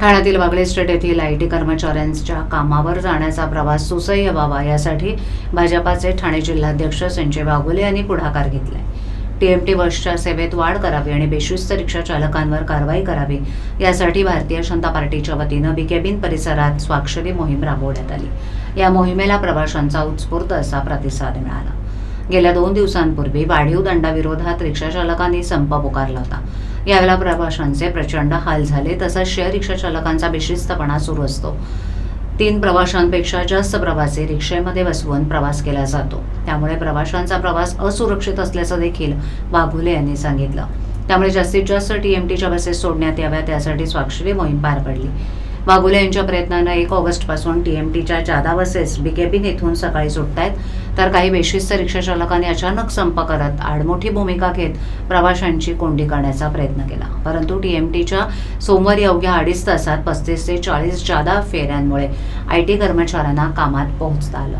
ठाण्यातील वागळे स्टेट येथील I T कर्मचाऱ्यांच्या कामावर जाण्याचा प्रवास सुसह्य व्हावा यासाठी भाजपाचे ठाणे जिल्हाध्यक्ष संजय वाघोले यांनी पुढाकार घेतलाय. टीएमटी बसच्या सेवेत वाढ करावी आणि बेशिस्त रिक्षा चालकांवर कारवाई करावी यासाठी भारतीय जनता पार्टीच्या वतीनं बिकेबिन परिसरात स्वाक्षरी मोहीम राबवण्यात आली. या मोहिमेला प्रवाशांचा उत्स्फूर्त असा प्रतिसाद मिळाला. गेल्या दोन दिवसांपूर्वी वाढीव दंडाविरोधात रिक्षा चालकांनी संप पुकारला होता. यावेळेला प्रवाशांचे प्रचंड हाल झाले तसंच शेअर रिक्षा चालकांचा बेशिस्तपणा सुरू असतो. तीन प्रवाशांपेक्षा जास्त प्रवासी रिक्षेमध्ये बसवून प्रवास केला जातो. त्यामुळे प्रवाशांचा प्रवास असुरक्षित असल्याचं देखील वाघुले यांनी सांगितलं. त्यामुळे जास्तीत जास्त टीएमटीच्या बसेस सोडण्यात याव्या त्यासाठी स्वाक्षरी मोहीम पार पडली. वाघुले यांच्या प्रयत्नानं एक ऑगस्टपासून टीएमटीच्या जादा बसेस बिकेबिन येथून सकाळी सुटतायत. तर काही बेशिस्त रिक्षा चालकांनी अचानक संप करत आडमोठी भूमिका घेत प्रवाशांची कोंडी करण्याचा प्रयत्न केला. परंतु टीएमटीच्या सोमवारी अवघ्या अडीच तासात पस्तीस ते चाळीस जादा फेऱ्यांमुळे आय टी कर्मचाऱ्यांना कामात पोहोचता आलं.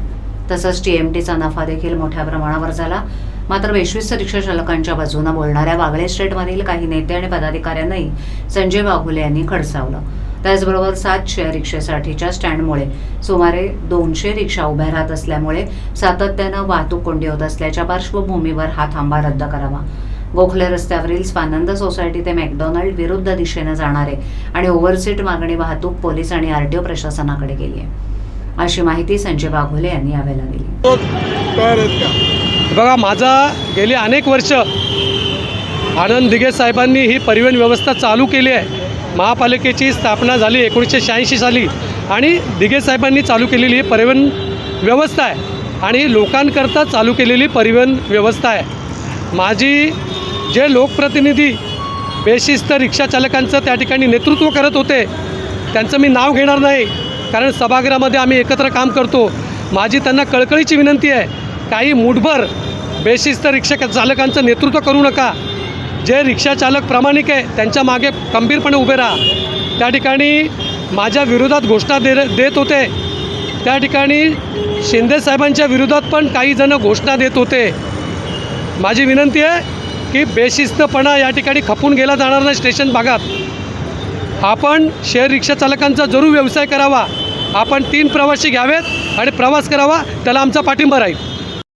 तसंच टीएमटीचा नफा देखील मोठ्या प्रमाणावर झाला. मात्र बेशविस्त रिक्षा चालकांच्या बाजूनं बोलणाऱ्या वागळे स्टेटमधील काही नेते आणि पदाधिकाऱ्यांनाही संजय वाघुले यांनी खडसावलं. त्याचबरोबर सातशे रिक्षेसाठीच्या स्टँडमुळे सुमारे दोनशे रिक्षा उभ्या राहत असल्यामुळे सातत्यानं वाहतूक कोंडी होत असल्याच्या पार्श्वभूमीवर हा थांबा रद्द करावा. गोखले रस्त्यावरील स्वानंद सोसायटी ते मॅकडॉनल्ड विरुद्ध दिशेनं जाणारे आणि ओव्हरसीट मागणी वाहतूक पोलीस आणि आरटीओ प्रशासनाकडे गेली आहे. अशी माहिती संजय बाघोले यांनी यावेळेला दिली. बघा माझा गेली अनेक वर्ष आनंद दिघे साहेबांनी ही परिवहन व्यवस्था चालू केली आहे. महापालिकेची स्थापना झाली एकोणीसशे शहाऐंशी साली आणि दिघे साहेबांनी चालू केलेली ही परिवहन व्यवस्था आहे आणि लोकांकरता चालू केलेली परिवहन व्यवस्था आहे. माझी जे लोकप्रतिनिधी बेशिस्त रिक्षाचालकांचं त्या ठिकाणी नेतृत्व करत होते त्यांचं मी नाव घेणार नाही कारण सभागृहामध्ये आम्ही एकत्र काम करतो. माझी त्यांना कळकळीची विनंती आहे काही मूठभर बेशिस्त रिक्षा चालकांचं नेतृत्व करू नका. जे रिक्षाचालक प्रामाणिक आहे त्यांच्या मागे खंबीरपणे उभे राहा. त्या ठिकाणी माझ्या विरोधात घोषणा दे देत होते. त्या ठिकाणी शिंदेसाहेबांच्या विरोधात पण काही जण घोषणा देत होते. माझी विनंती आहे की बेशिस्तपणा या ठिकाणी खपून गेला जाणार नाही स्टेशन भागात. आपण शेअर रिक्षा चालकांचा जरूर व्यवसाय करावा. आपण तीन प्रवासी घ्यावेत आणि प्रवास करावा. त्याला आमचा पाठिंबा राहील.